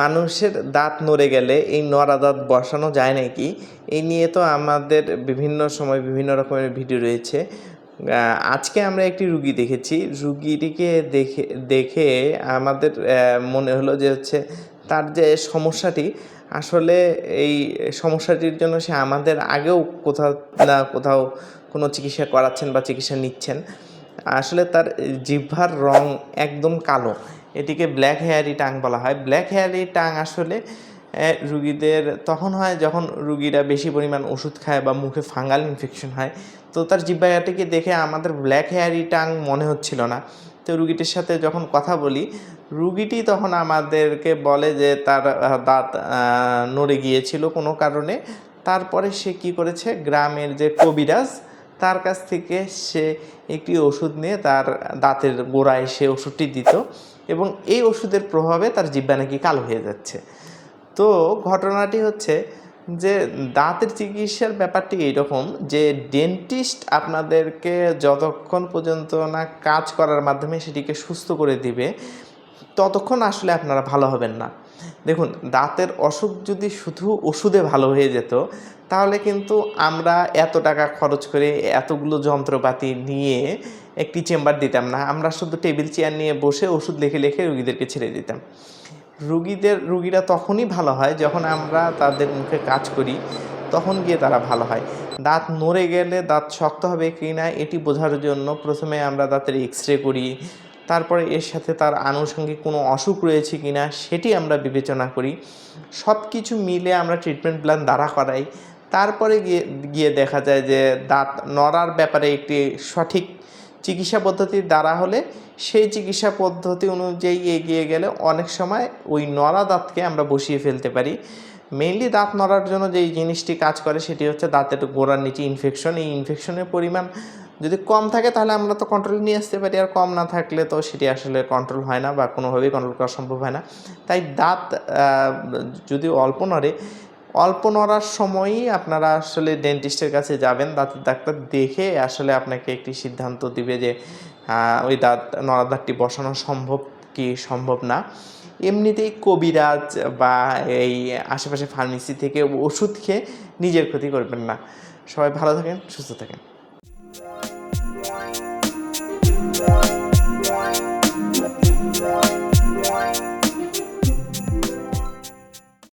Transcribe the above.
মানুষের দাঁত নড়ে গেলে এই নড়া দাঁত বসানো যায় নাকি এই নিয়ে তো আমাদের বিভিন্ন সময় বিভিন্ন রকমের ভিডিও রয়েছে। আজকে আমরা একটি রুগী দেখেছি। রুগীটিকে দেখে দেখে আমাদের মনে হলো যে হচ্ছে তার যে সমস্যাটি, আসলে এই সমস্যাটির জন্য সে আমাদের আগেও কোথাও না কোথাও কোনো চিকিৎসা করাচ্ছেন বা চিকিৎসা নিচ্ছেন। আসলে তার জিহ্বার রং একদম কালো। এটিকে ব্ল্যাক হেয়ারি টাং বলা হয়। ব্ল্যাক হেয়ারি টাং আসলে রুগীদের তখন হয় যখন রুগীরা বেশি পরিমাণ ওষুধ খায় বা মুখে ফাঙ্গাল ইনফেকশন হয়, তো তার জিহ্বাটিকে দেখে আমাদের ব্ল্যাক হেয়ারি টাং মনে হচ্ছিল না। তো রুগীটির সাথে যখন কথা বলি, রুগীটি তখন আমাদেরকে বলে যে তার দাঁত নড়ে গিয়েছিল কোনো কারণে। তারপরে সে কি করেছে? গ্রামের যে কবিরাজ তার কাছ থেকে সে একটি ওষুধ নিয়ে তার দাঁতের গোড়ায় সে ওষুধটি দিত এবং এই ওষুধের প্রভাবে তার জিব্বা নাকি কালো হয়ে যাচ্ছে। তো ঘটনাটি হচ্ছে যে দাঁতের চিকিৎসার ব্যাপারটি এইরকম যে ডেন্টিস্ট আপনাদেরকে যতক্ষণ পর্যন্ত না কাজ করার মাধ্যমে সেটিকে সুস্থ করে দিবে, ততক্ষণ আসলে আপনারা ভালো হবেন না। দেখুন, দাঁতের অসুখ যদি শুধু ওষুধে ভালো হয়ে যেত, তাহলে কিন্তু আমরা এত টাকা খরচ করে এতগুলো যন্ত্রপাতি নিয়ে একটি চেম্বার দিতাম না। আমরা শুধু টেবিল চেয়ার নিয়ে বসে ওষুধ লিখে লিখে রুগীদেরকে ছেড়ে দিতাম। রুগীদের, রুগীরা তখনই ভালো হয় যখন আমরা তাদের মুখে কাজ করি, তখন গিয়ে তারা ভালো হয়। দাঁত নড়ে গেলে দাঁত শক্ত হবে কি না, এটি বোঝার জন্য প্রথমে আমরা দাঁতের এক্স রে করি তারপরে এর সাথে তার আনুষঙ্গিক কোনো অসুখ রয়েছে কি না সেটি আমরা বিবেচনা করি। সব কিছু মিলে আমরা ট্রিটমেন্ট প্ল্যান দ্বারা করাই। তারপরে গিয়ে গিয়ে দেখা যায় যে দাঁত নড়ার ব্যাপারে একটি সঠিক চিকিৎসা পদ্ধতির দ্বারা হলে সেই চিকিৎসা পদ্ধতি অনুযায়ী এগিয়ে গেলে অনেক সময় ওই নড়া দাঁতকে আমরা বসিয়ে ফেলতে পারি। মেইনলি দাঁত নড়ার জন্য যেই জিনিসটি কাজ করে সেটি হচ্ছে দাঁতের গোড়ার নিচে ইনফেকশন এই ইনফেকশনের পরিমাণ যদি কম থাকে তাহলে আমরা তো কন্ট্রোল নিয়ে আসতে পারি, আর কম না থাকলে তো সেটি আসলে কন্ট্রোল হয় না বা কোনোভাবেই কন্ট্রোল করা সম্ভব হয় না। তাই দাঁত যদি অল্প নড়ে, অল্প নড়ার সময়ই আপনারা আসলে ডেন্টিস্টের কাছে যাবেন, দাঁতের ডাক্তার দেখে আসলে আপনাকে একটি সিদ্ধান্ত দিবে যে ওই দাঁত, নড়া দাঁতটি বসানো সম্ভব কি সম্ভব না। এমনিতেই কবিরাজ বা এই আশেপাশে ফার্মেসি থেকে ওষুধ খেয়ে নিজের ক্ষতি করবেন না। সবাই ভালো থাকেন, সুস্থ থাকেন। Bye.